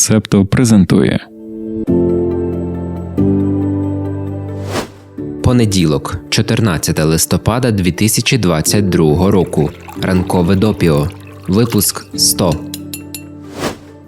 Септо презентує Понеділок, 14 листопада 2022 року. Ранкове допіо. Випуск 100.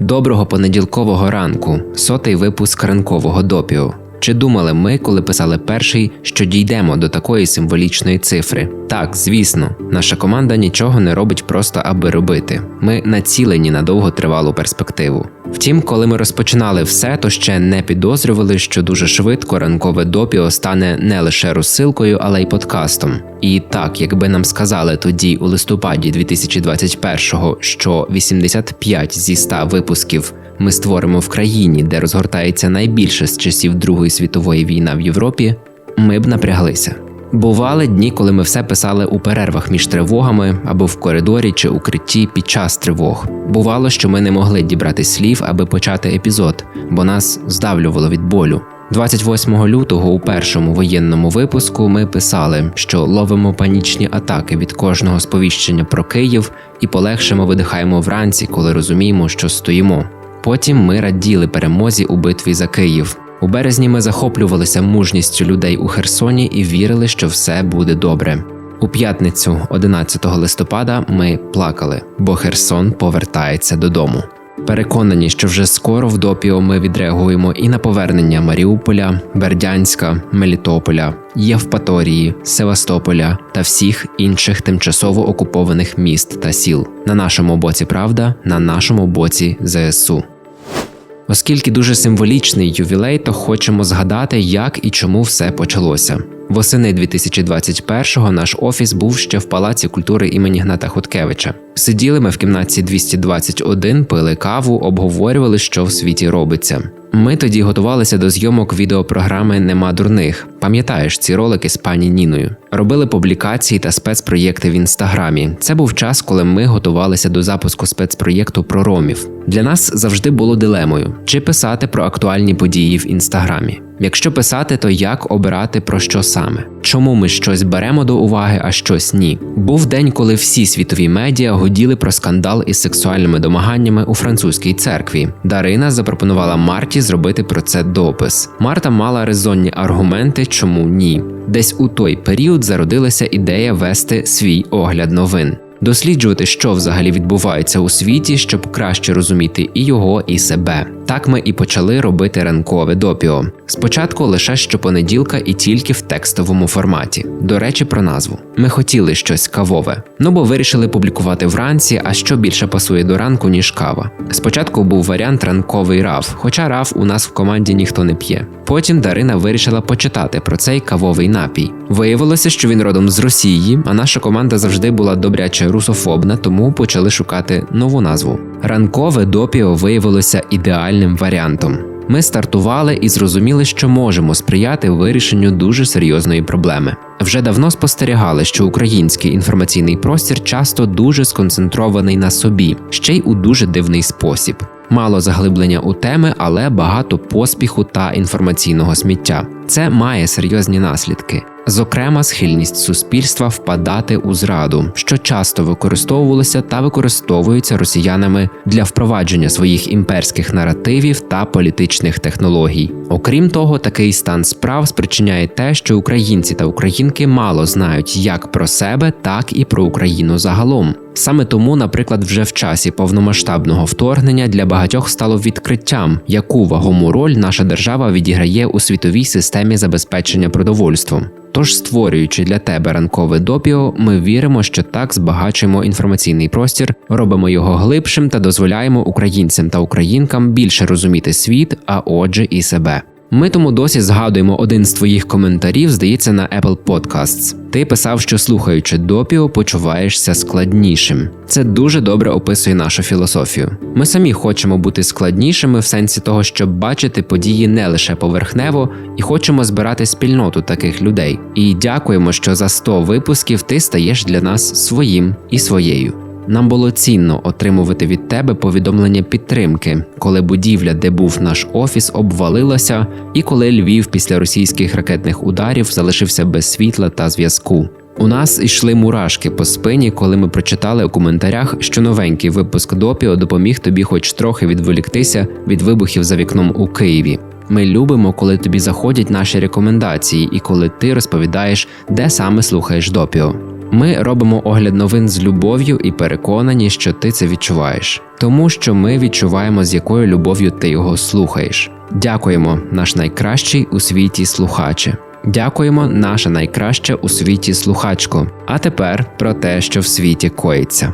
Доброго понеділкового ранку. Сотий випуск ранкового допіо. Чи думали ми, коли писали перший, що дійдемо до такої символічної цифри? Так, звісно, наша команда нічого не робить просто аби робити. Ми націлені на довготривалу перспективу. Втім, коли ми розпочинали все, то ще не підозрювали, що дуже швидко ранкове допіо стане не лише розсилкою, але й подкастом. І так, якби нам сказали тоді, у листопаді 2021-го, що 85 зі 100 випусків ми створимо в країні, де розгортається найбільше з часів Другої світової війни в Європі, ми б напряглися. Бували дні, коли ми все писали у перервах між тривогами або в коридорі чи укритті під час тривог. Бувало, що ми не могли дібрати слів, аби почати епізод, бо нас здавлювало від болю. 28 лютого у першому воєнному випуску ми писали, що ловимо панічні атаки від кожного сповіщення про Київ і полегшимо видихаємо вранці, коли розуміємо, що стоїмо. Потім ми раділи перемозі у битві за Київ. У березні ми захоплювалися мужністю людей у Херсоні і вірили, що все буде добре. У п'ятницю, 11 листопада, ми плакали, бо Херсон повертається додому. Переконані, що вже скоро в допіо ми відреагуємо і на повернення Маріуполя, Бердянська, Мелітополя, Євпаторії, Севастополя та всіх інших тимчасово окупованих міст та сіл. На нашому боці правда, на нашому боці ЗСУ. Оскільки дуже символічний ювілей, то хочемо згадати, як і чому все почалося. Восени 2021-го наш офіс був ще в палаці культури імені Гната Хуткевича. Сиділи ми в кімнаті 221, пили каву, обговорювали, що в світі робиться. Ми тоді готувалися до зйомок відеопрограми Нема дурних. Пам'ятаєш ці ролики з пані Ніною? Робили публікації та спецпроєкти в інстаграмі. Це був час, коли ми готувалися до запуску спецпроєкту про ромів. Для нас завжди було дилемою: чи писати про актуальні події в інстаграмі. Якщо писати, то як обирати про що саме? Чому ми щось беремо до уваги, а щось ні? Був день, коли всі світові медіа годіли про скандал із сексуальними домаганнями у французькій церкві. Дарина запропонувала Марті зробити про це допис. Марта мала резонні аргументи, чому ні. Десь у той період зародилася ідея вести свій огляд новин досліджувати, що взагалі відбувається у світі, щоб краще розуміти і його, і себе. Так ми і почали робити ранкове допіо. Спочатку лише щопонеділка і тільки в текстовому форматі. До речі, про назву. Ми хотіли щось кавове, ну бо вирішили публікувати вранці, а що більше пасує до ранку, ніж кава. Спочатку був варіант ранковий раф, хоча раф у нас в команді ніхто не п'є. Потім Дарина вирішила почитати про цей кавовий напій. Виявилося, що він родом з Росії, а наша команда завжди була добряче русофобна, тому почали шукати нову назву. Ранкове допіо виявилося ідеальним варіантом. Ми стартували і зрозуміли, що можемо сприяти вирішенню дуже серйозної проблеми. Вже давно спостерігали, що український інформаційний простір часто дуже сконцентрований на собі, ще й у дуже дивний спосіб. Мало заглиблення у теми, але багато поспіху та інформаційного сміття. Це має серйозні наслідки. Зокрема, схильність суспільства впадати у зраду, що часто використовувалося та використовується росіянами для впровадження своїх імперських наративів та політичних технологій. Окрім того, такий стан справ спричиняє те, що українці та українки мало знають як про себе, так і про Україну загалом. Саме тому, наприклад, вже в часі повномасштабного вторгнення для багатьох стало відкриттям, яку вагому роль наша держава відіграє у світовій системі забезпечення продовольством. Тож, створюючи для тебе ранкове допіо, ми віримо, що так збагачуємо інформаційний простір, робимо його глибшим та дозволяємо українцям та українкам більше розуміти світ, а отже, і себе. Ми тому досі згадуємо один з твоїх коментарів, здається, на Apple Podcasts. Ти писав, що слухаючи допіо, почуваєшся складнішим. Це дуже добре описує нашу філософію. Ми самі хочемо бути складнішими в сенсі того, щоб бачити події не лише поверхнево, і хочемо збирати спільноту таких людей. І дякуємо, що за 100 випусків ти стаєш для нас своїм і своєю. Нам було цінно отримувати від тебе повідомлення підтримки, коли будівля, де був наш офіс, обвалилася, і коли Львів після російських ракетних ударів залишився без світла та зв'язку. У нас йшли мурашки по спині, коли ми прочитали у коментарях, що новенький випуск допіо допоміг тобі, хоч трохи відволіктися від вибухів за вікном у Києві. Ми любимо, коли тобі заходять наші рекомендації і коли ти розповідаєш, де саме слухаєш допіо. Ми робимо огляд новин з любов'ю і переконані, що ти це відчуваєш, тому що ми відчуваємо, з якою любов'ю ти його слухаєш. Дякуємо, наш найкращий у світі слухаче. Дякуємо, наша найкраща у світі слухачко. А тепер про те, що в світі коїться.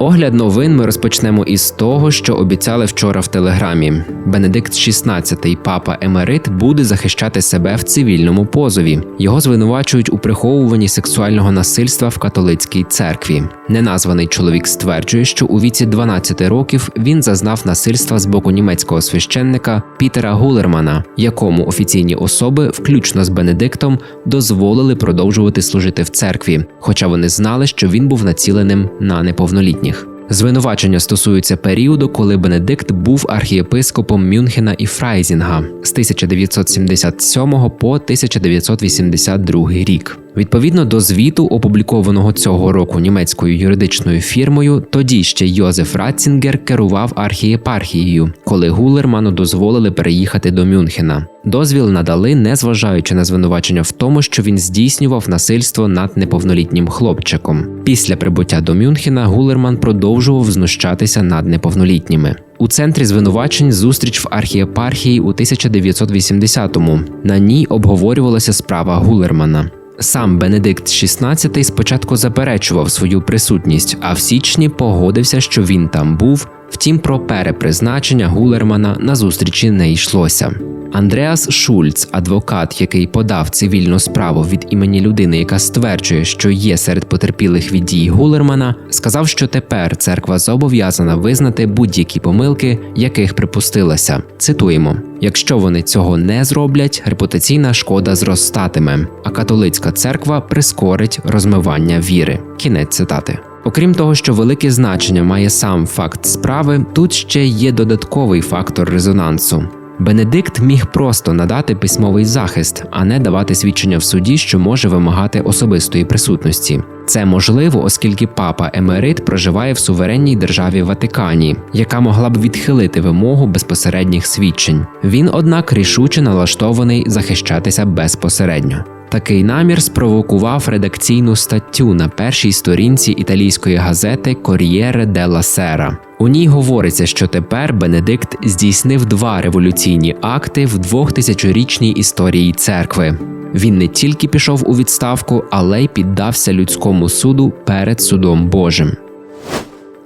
Огляд новин ми розпочнемо із того, що обіцяли вчора в телеграмі. Бенедикт XVI, папа Емерит, буде захищати себе в цивільному позові. Його звинувачують у приховуванні сексуального насильства в католицькій церкві. Неназваний чоловік стверджує, що у віці 12 років він зазнав насильства з боку німецького священника Пітера Гулермана, якому офіційні особи, включно з Бенедиктом, дозволили продовжувати служити в церкві, хоча вони знали, що він був націленим на неповнолітніх. Звинувачення стосуються періоду, коли Бенедикт був архієпископом Мюнхена і Фрайзінга з 1977 по 1982 рік. Відповідно до звіту, опублікованого цього року німецькою юридичною фірмою, тоді ще Йозеф Ратцінгер керував архієпархією, коли Гулерману дозволили переїхати до Мюнхена. Дозвіл надали, незважаючи на звинувачення в тому, що він здійснював насильство над неповнолітнім хлопчиком. Після прибуття до Мюнхена Гулерман продовжував знущатися над неповнолітніми. У центрі звинувачень зустріч в архієпархії у 1980-му. На ній обговорювалася справа Гулермана. Сам Бенедикт XVI спочатку заперечував свою присутність, а в січні погодився, що він там був. Втім, про перепризначення Гулермана на зустрічі не йшлося. Андреас Шульц, адвокат, який подав цивільну справу від імені людини, яка стверджує, що є серед потерпілих від дій Гулермана, сказав, що тепер церква зобов'язана визнати будь-які помилки, яких припустилася. Цитуємо: якщо вони цього не зроблять, репутаційна шкода зростатиме, а католицька церква прискорить розмивання віри. Кінець цитати. Окрім того, що велике значення має сам факт справи, тут ще є додатковий фактор резонансу. Бенедикт міг просто надати письмовий захист, а не давати свідчення в суді, що може вимагати особистої присутності. Це можливо, оскільки папа Емерит проживає в суверенній державі Ватикані, яка могла б відхилити вимогу безпосередніх свідчень. Він, однак, рішуче налаштований захищатися безпосередньо. Такий намір спровокував редакційну статтю на першій сторінці італійської газети Кор'єре делла Сера. У ній говориться, що тепер Бенедикт здійснив два революційні акти в двохтисячорічній історії церкви. Він не тільки пішов у відставку, але й піддався людському суду перед судом Божим.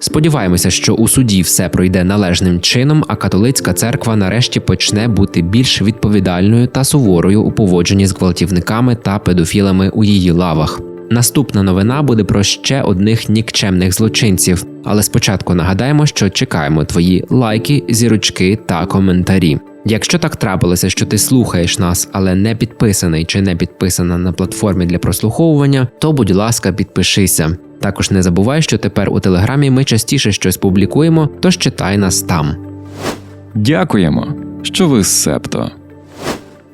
Сподіваємося, що у суді все пройде належним чином, а католицька церква нарешті почне бути більш відповідальною та суворою у поводженні з гвалтівниками та педофілами у її лавах. Наступна новина буде про ще одних нікчемних злочинців, але спочатку нагадаємо, що чекаємо твої лайки, зірочки та коментарі. Якщо так трапилося, що ти слухаєш нас, але не підписаний чи не підписана на платформі для прослуховування, то будь ласка, підпишися. Також не забувай, що тепер у телеграмі ми частіше щось публікуємо, тож читай нас там. Дякуємо, що ви з Септо.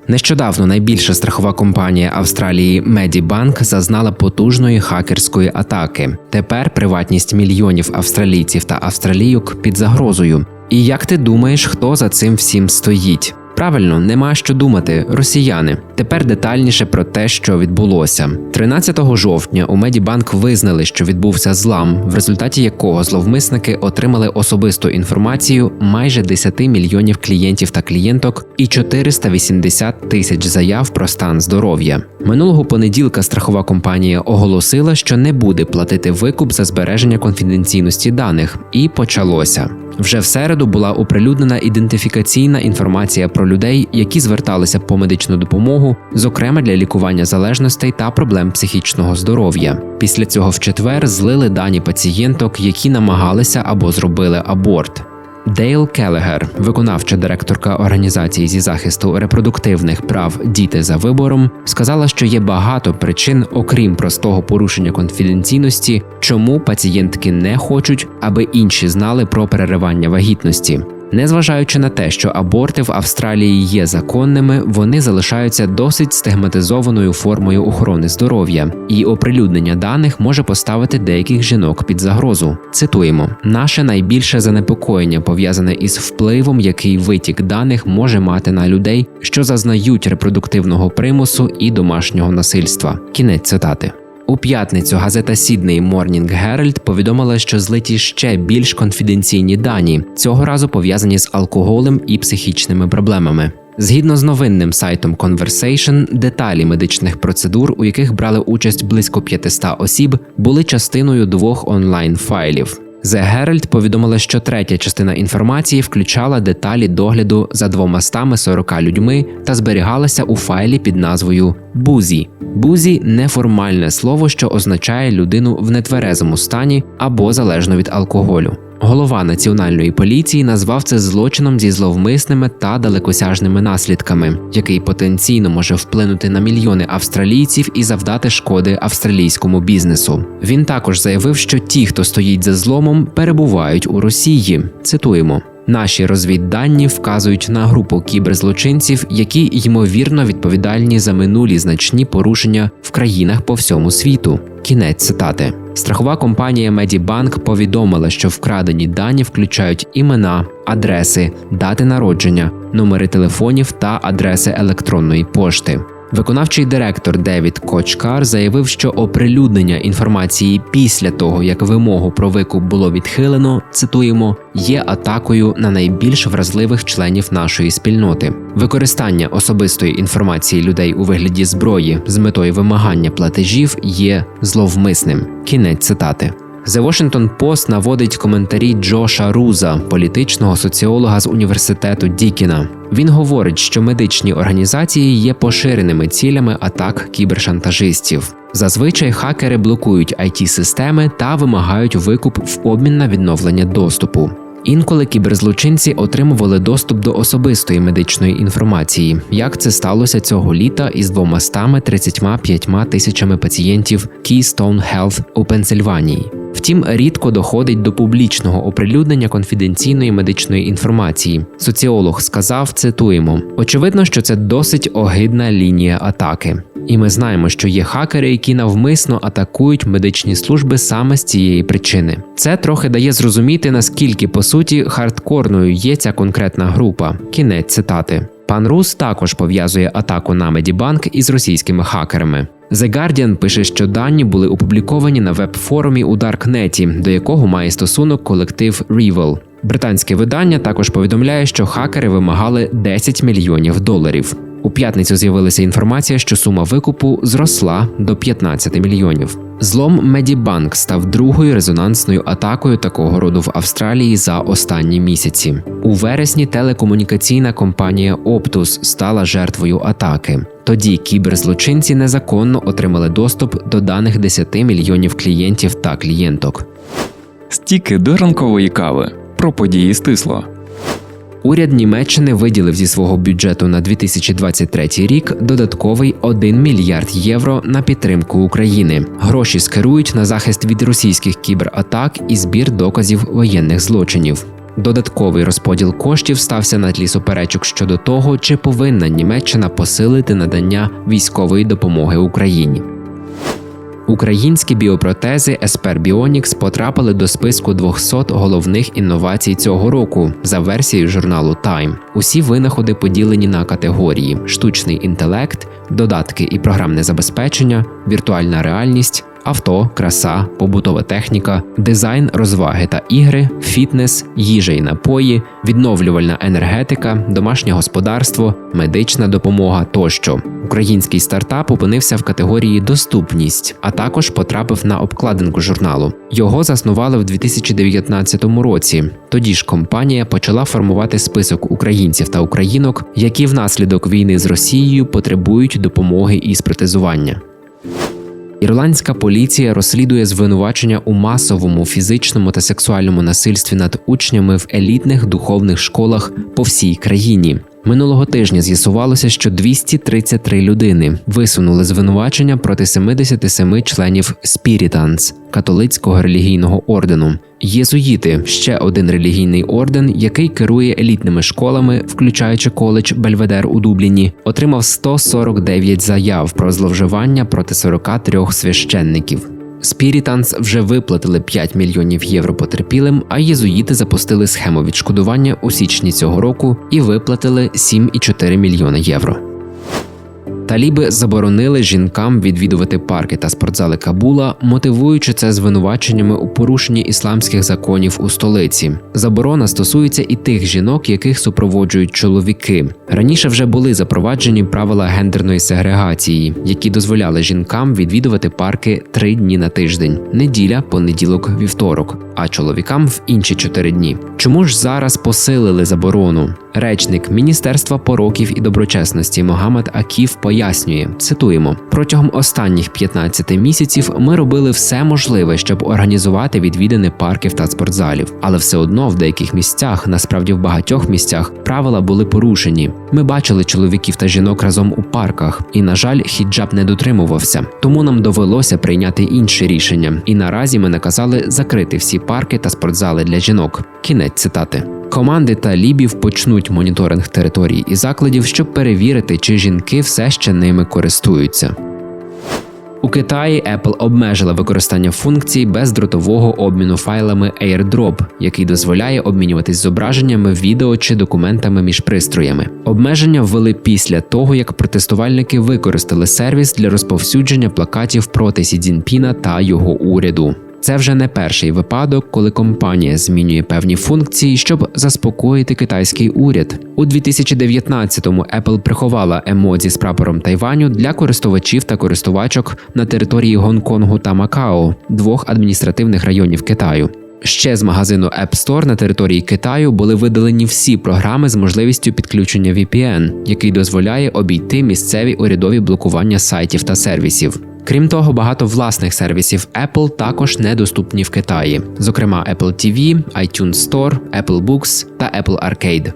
Нещодавно найбільша страхова компанія Австралії Medibank зазнала потужної хакерської атаки. Тепер приватність мільйонів австралійців та австралійок під загрозою. І як ти думаєш, хто за цим всім стоїть? Правильно, нема що думати, росіяни. Тепер детальніше про те, що відбулося. 13 жовтня у Медібанк визнали, що відбувся злам, в результаті якого зловмисники отримали особисту інформацію майже 10 мільйонів клієнтів та клієнток і 480 тисяч заяв про стан здоров'я. Минулого понеділка страхова компанія оголосила, що не буде платити викуп за збереження конфіденційності даних, і почалося. Вже в середу була оприлюднена ідентифікаційна інформація людей, які зверталися по медичну допомогу, зокрема для лікування залежностей та проблем психічного здоров'я. Після цього в четвер злили дані пацієнток, які намагалися або зробили аборт. Дейл Келегер, виконавча директорка організації зі захисту репродуктивних прав Діти за вибором, сказала, що є багато причин, окрім простого порушення конфіденційності, чому пацієнтки не хочуть, аби інші знали про переривання вагітності. Незважаючи на те, що аборти в Австралії є законними, вони залишаються досить стигматизованою формою охорони здоров'я, і оприлюднення даних може поставити деяких жінок під загрозу. Цитуємо: наше найбільше занепокоєння пов'язане із впливом, який витік даних може мати на людей, що зазнають репродуктивного примусу і домашнього насильства. Кінець цитати. У п'ятницю газета Сідний Морнінг Геральд повідомила, що злиті ще більш конфіденційні дані, цього разу пов'язані з алкоголем і психічними проблемами. Згідно з новинним сайтом Conversation, деталі медичних процедур, у яких брали участь близько 500 осіб, були частиною двох онлайн файлів. The Herald повідомила, що третя частина інформації включала деталі догляду за 240 людьми та зберігалася у файлі під назвою Бузі. Бузі неформальне слово, що означає людину в нетверезому стані або залежно від алкоголю. Голова національної поліції назвав це злочином зі зловмисними та далекосяжними наслідками, який потенційно може вплинути на мільйони австралійців і завдати шкоди австралійському бізнесу. Він також заявив, що ті, хто стоїть за зломом, перебувають у Росії. Цитуємо. Наші розвіддані вказують на групу кіберзлочинців, які ймовірно відповідальні за минулі значні порушення в країнах по всьому світу. Кінець цитати. Страхова компанія Medibank повідомила, що вкрадені дані включають імена, адреси, дати народження, номери телефонів та адреси електронної пошти. Виконавчий директор Девід Кочкар заявив, що оприлюднення інформації після того, як вимогу про викуп було відхилено, цитуємо, є атакою на найбільш вразливих членів нашої спільноти. Використання особистої інформації людей у вигляді зброї з метою вимагання платежів є зловмисним. Кінець цитати. The Washington Post наводить коментарі Джоша Руза, політичного соціолога з університету Дікіна. Він говорить, що медичні організації є поширеними цілями атак кібершантажистів. Зазвичай хакери блокують it системи та вимагають викуп в обмін на відновлення доступу. Інколи кіберзлочинці отримували доступ до особистої медичної інформації, як це сталося цього літа із 235 тисячами пацієнтів Keystone Health у Пенсильванії. Втім, рідко доходить до публічного оприлюднення конфіденційної медичної інформації. Соціолог сказав: цитуємо: очевидно, що це досить огидна лінія атаки. І ми знаємо, що є хакери, які навмисно атакують медичні служби саме з цієї причини. Це трохи дає зрозуміти, наскільки по суті хардкорною є ця конкретна група. Кінець цитати. Пан Рус також пов'язує атаку на Медібанк із російськими хакерами. The Guardian пише, що дані були опубліковані на веб-форумі у Даркнеті, до якого має стосунок колектив Rival. Британське видання також повідомляє, що хакери вимагали 10 мільйонів доларів. У п'ятницю з'явилася інформація, що сума викупу зросла до 15 мільйонів. Злом Medibank став другою резонансною атакою такого роду в Австралії за останні місяці. У вересні телекомунікаційна компанія Optus стала жертвою атаки. Тоді кіберзлочинці незаконно отримали доступ до даних 10 мільйонів клієнтів та клієнток. Стіки до ранкової кави. Про події стисло. Уряд Німеччини виділив зі свого бюджету на 2023 рік додатковий 1 мільярд євро на підтримку України. Гроші скерують на захист від російських кібератак і збір доказів воєнних злочинів. Додатковий розподіл коштів стався на тлі суперечок щодо того, чи повинна Німеччина посилити надання військової допомоги Україні. Українські біопротези Esper Bionics потрапили до списку 200 головних інновацій цього року за версією журналу Time. Усі винаходи поділені на категорії: штучний інтелект, додатки і програмне забезпечення, віртуальна реальність. Авто, краса, побутова техніка, дизайн, розваги та ігри, фітнес, їжа і напої, відновлювальна енергетика, домашнє господарство, медична допомога тощо. Український стартап опинився в категорії Доступність, а також потрапив на обкладинку журналу. Його заснували в 2019 році. Тоді ж компанія почала формувати список українців та українок, які внаслідок війни з Росією потребують допомоги із протезування. Ірландська поліція розслідує звинувачення у масовому фізичному та сексуальному насильстві над учнями в елітних духовних школах по всій країні. Минулого тижня з'ясувалося, що 233 людини висунули звинувачення проти 77 членів Спірітанс католицького релігійного ордену. Єзуїти ще один релігійний орден, який керує елітними школами, включаючи коледж Бельведер у Дубліні, отримав 149 заяв про зловживання проти 43 священників. Спірітанс вже виплатили 5 мільйонів євро потерпілим, а єзуїти запустили схему відшкодування у січні цього року і виплатили 7,4 мільйони євро. Таліби заборонили жінкам відвідувати парки та спортзали Кабула, мотивуючи це звинуваченнями у порушенні ісламських законів у столиці. Заборона стосується і тих жінок, яких супроводжують чоловіки. Раніше вже були запроваджені правила гендерної сегрегації, які дозволяли жінкам відвідувати парки три дні на тиждень: неділя, понеділок, вівторок, а чоловікам в інші чотири дні. Чому ж зараз посилили заборону? Речник Міністерства пороків і доброчесності Могамед Аків пояснює: цитуємо: протягом останніх 15 місяців ми робили все можливе, щоб організувати відвідини парків та спортзалів, але все одно в деяких місцях, насправді в багатьох місцях, правила були порушені. Ми бачили чоловіків та жінок разом у парках, і, на жаль, хіджаб не дотримувався. Тому нам довелося прийняти інше рішення. І наразі ми наказали закрити всі парки та спортзали для жінок. Кінець цитати. Команди талібів почнуть моніторинг територій і закладів, щоб перевірити, чи жінки все ще ними користуються. У Китаї Apple обмежила використання функції бездротового обміну файлами AirDrop, який дозволяє обмінюватись зображеннями, відео чи документами між пристроями. Обмеження ввели після того, як протестувальники використали сервіс для розповсюдження плакатів проти Сі Цзіньпіна та його уряду. Це вже не перший випадок, коли компанія змінює певні функції, щоб заспокоїти китайський уряд. У 2019-му Apple приховала емодзі з прапором Тайваню для користувачів та користувачок на території Гонконгу та Макао, двох адміністративних районів Китаю. Ще з магазину App Store на території Китаю були видалені всі програми з можливістю підключення VPN, який дозволяє обійти місцеві урядові блокування сайтів та сервісів. Крім того, багато власних сервісів Apple також недоступні в Китаї, зокрема Apple TV, iTunes Store, Apple Books та Apple Arcade.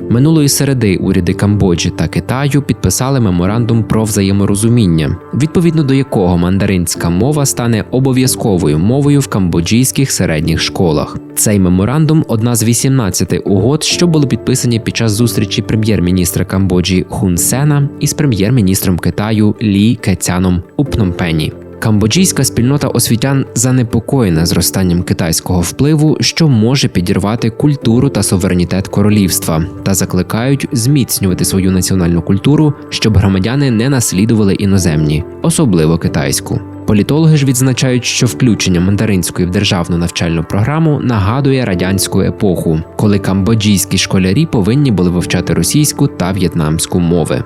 Минулої середи уряди Камбоджі та Китаю підписали меморандум про взаєморозуміння, відповідно до якого мандаринська мова стане обов'язковою мовою в камбоджійських середніх школах. Цей меморандум одна з 18 угод, що були підписані під час зустрічі прем'єр-міністра Камбоджі Хун Сена із прем'єр-міністром Китаю Лі Кецяном у Пномпені. Камбоджійська спільнота освітян занепокоєна зростанням китайського впливу, що може підірвати культуру та суверенітет королівства, та закликають зміцнювати свою національну культуру, щоб громадяни не наслідували іноземні, особливо китайську. Політологи ж відзначають, що включення мандаринської в державну навчальну програму нагадує радянську епоху, коли камбоджійські школярі повинні були вивчати російську та в'єтнамську мови.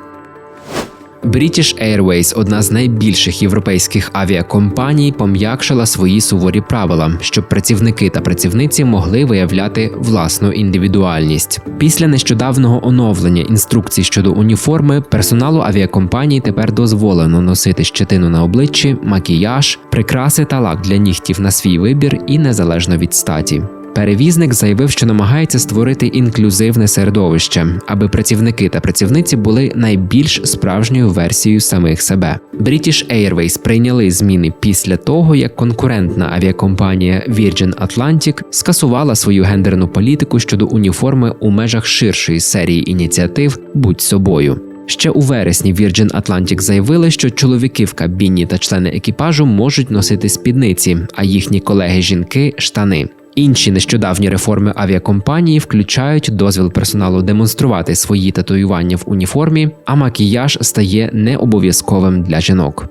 British Airways, одна з найбільших європейських авіакомпаній, пом'якшила свої суворі правила, щоб працівники та працівниці могли виявляти власну індивідуальність. Після нещодавнього оновлення інструкцій щодо уніформи персоналу авіакомпанії тепер дозволено носити щетину на обличчі, макіяж, прикраси та лак для нігтів на свій вибір і незалежно від статі. Перевізник заявив, що намагається створити інклюзивне середовище, аби працівники та працівниці були найбільш справжньою версією самих себе. British Airways прийняли зміни після того, як конкурентна авіакомпанія Virgin Atlantic скасувала свою гендерну політику щодо уніформи у межах ширшої серії ініціатив Будь собою. Ще у вересні Virgin Atlantic заявили, що чоловіки в кабіні та члени екіпажу можуть носити спідниці, а їхні колеги-жінки штани. Інші нещодавні реформи авіакомпанії включають дозвіл персоналу демонструвати свої татуювання в уніформі, а макіяж стає необов'язковим для жінок.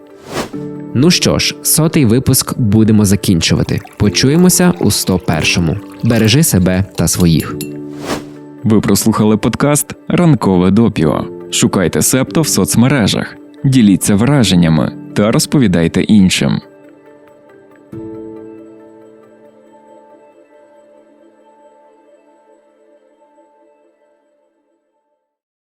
Ну що ж, сотий випуск будемо закінчувати. Почуємося у 101-му. Бережи себе та своїх. Ви прослухали подкаст Ранкове допіо. Шукайте септо в соцмережах, діліться враженнями та розповідайте іншим.